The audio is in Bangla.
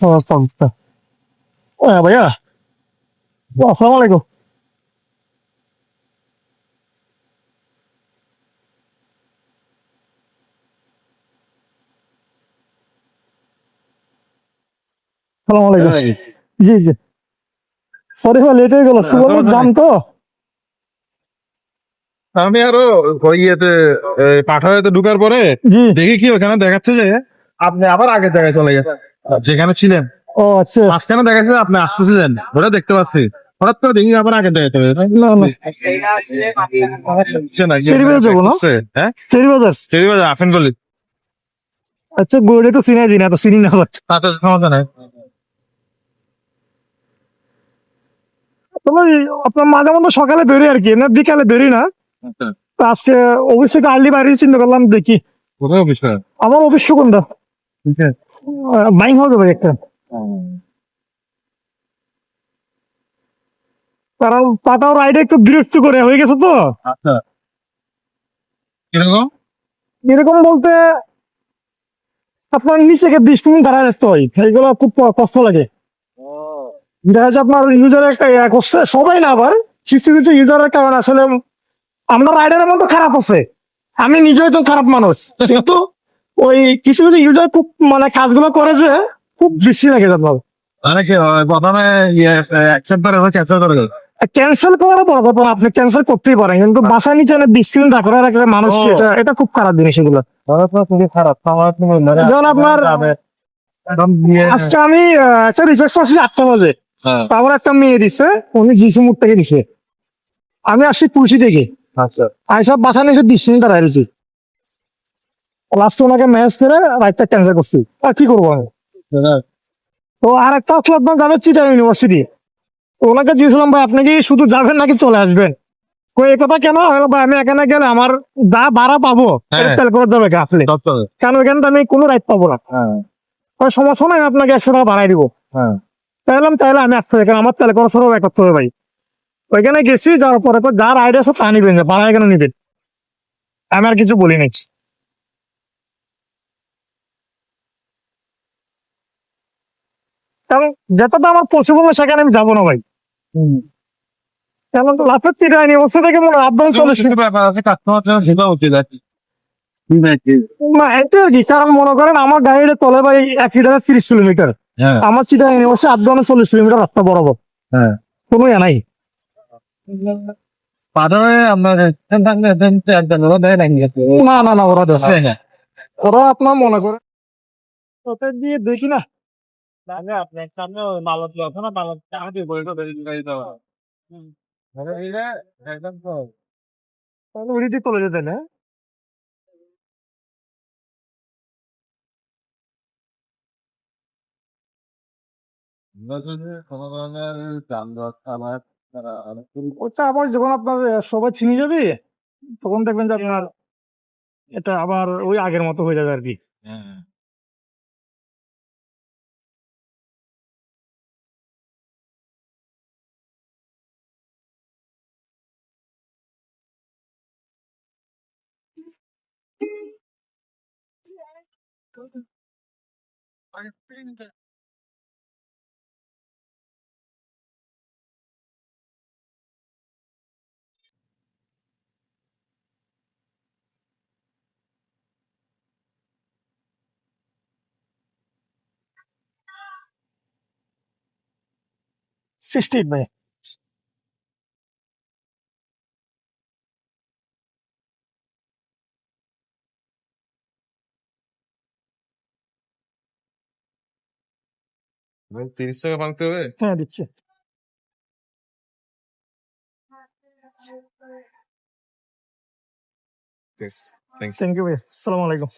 আস্তাগফিরুল্লাহ। ও হ্যাঁ ভাইয়া ও, আসসালামু আলাইকুম আসসালামু আলাইকুম জি জি সরি ভাই লেট হয়ে গেল সুবর্ণ জাম তো? আমি আরও ওই ইয়েতে পাঠাতে ঢুকার পরে দেখি কি ওখানে দেখাচ্ছে যে আপনি আবার আগের জায়গায় চলে গেছেন। যেখানে ছিলেন? ও আচ্ছা। মাঝখানে দেখাচ্ছে যে আপনি আসতেছিলেন। ওটা দেখতে পাচ্ছি। হঠাৎ করে দেখি আবার না সিঁড়িবাজার যাব? হ্যাঁ? আফেন গলি। আচ্ছা গোড়ে তো চিনাই দিন এত চিনি না বাট। তাতে সমস্যা নাই। তবে আপনার মাঝে মধ্যে সকালে বেরোই আর কি না বিকালে বেরোই না? আচ্ছা। আজকে অফিস থেকে আর্লি বাইরে চিন্তা করলাম দেখি। আমার অফিস সুগন্ধা। ঠিক আছে ভাই একটা কারণ পাটাও রাইডে একটু বিরক্ত করে হয়ে গেছে তো? আচ্ছা। কীরকম? এরকম বলতে আপনার নিচে গিয়ে বিশ দাঁড়ায় রাখতে হয়। এইগুলো খুব কষ্ট লাগে। দেখা যাচ্ছে আপনার ইউজার একটা করছে সবাই না আবার কিছু কিছু ইউজারের কারণে আসলে আমরা রাইডারের মতো খারাপ আছে। আমি নিজেই তো খারাপ মানুষ। কিন্তু ওই কিছু কিছু ইউজার খুব মানে কাজগুলো করে যে খুব বেশি লাগে আপনার মানে কি হয়, প্রথমে অ্যাকসেপ্ট করে ক্যান্সেল করার পর আপনি ক্যান্সেল করতেই পারেন কিন্তু বাসা নিচে বিশ রাখার একটা মানুষ এটা খুব খারাপ জিনিস এগুলো। খারাপ হয় যেমন আপনার- একদম আজকে আমি একটা রিচার্জ করছি আটটা বাজে। হ্যাঁ, তারপর একটা মেয়ে দিছে উনি জিসি মুখ থেকে দিছে। আমি আসছি তুলসী থেকে। আচ্ছা। আইসব বাসা নিয়েছে বিশ মিনিট দাঁড়াই রয়েছি। লাস্ট ওনাকে ম্যাচ করে রাইটটা ক্যান্সেল করছি। আর কি করব আমি? হ্যাঁ, তো আর একটা হচ্ছে আপনার যাবে চিটার ইউনিভার্সিটি ওনাকে জিজ্ঞেসলাম ভাই আপনি কি শুধু যাবেন নাকি চলে আসবেন? এই কথা কেন? ভাই আমি এখানে গেলে আমার ভাড়া পাবো। হ্যাঁ। করে দেবে কারণ আমি কোনো রাইট পাবো না। হ্যাঁ, সমস্যা নাই আপনাকে একশো টাকা ভাড়াই দিব। হ্যাঁ। তাইলাম তাইলে আমি আসতে কারণ আমার খরচ সব এক করতে হবে ভাই। ওইখানে গেছি যাওয়ার পরে যার আইডিয়া সব তা নিবেন ভাড়া এখানে নিবেন? আমি আর কিছু বলি নাই। কারণ যেটা তো আমার না সেখানে আমি যাব না ভাই। কারণ লাফের তীরে আইনি অবস্থা থেকে মনে হয় চলে। না এটা কি কারণ মনে করেন আমার গাড়িটা তলে ভাই অ্যাক্সিডেন্ট তিরিশ কিলোমিটার। আমার হ্যাঁ, আমার চিটা ইউনিভার্সিটি আপডাউনে চল্লিশ কিলোমিটার রাস্তা বরাবর। হ্যাঁ। কোনো ইয়া নাই? না না না ওরা না। ওরা আপনার মনে করে দিয়ে দেখি না। তাহলে আপনি সামনে ওই মালত লোক না? মালত চাহাতে বইটা বেরিয়ে দিতে দিতে হবে। মানে এটা একদম তো তাহলে ওই দিকে না? কোনো ধরনের যানজট আমার তারা অনেক ওটা আবার যখন আপনার সবাই চিনি যাবে তখন দেখবেন যে আপনার এটা আবার ওই আগের মতো হয়ে যাবে আর কি। হ্যাঁ। সিক্সটি ভাই তিরিশ টাকা ভাঙতে হবে হ্যাঁ দিচ্ছি থ্যাংক থ্যাংক ইউ ভাই সালাম আলাইকুম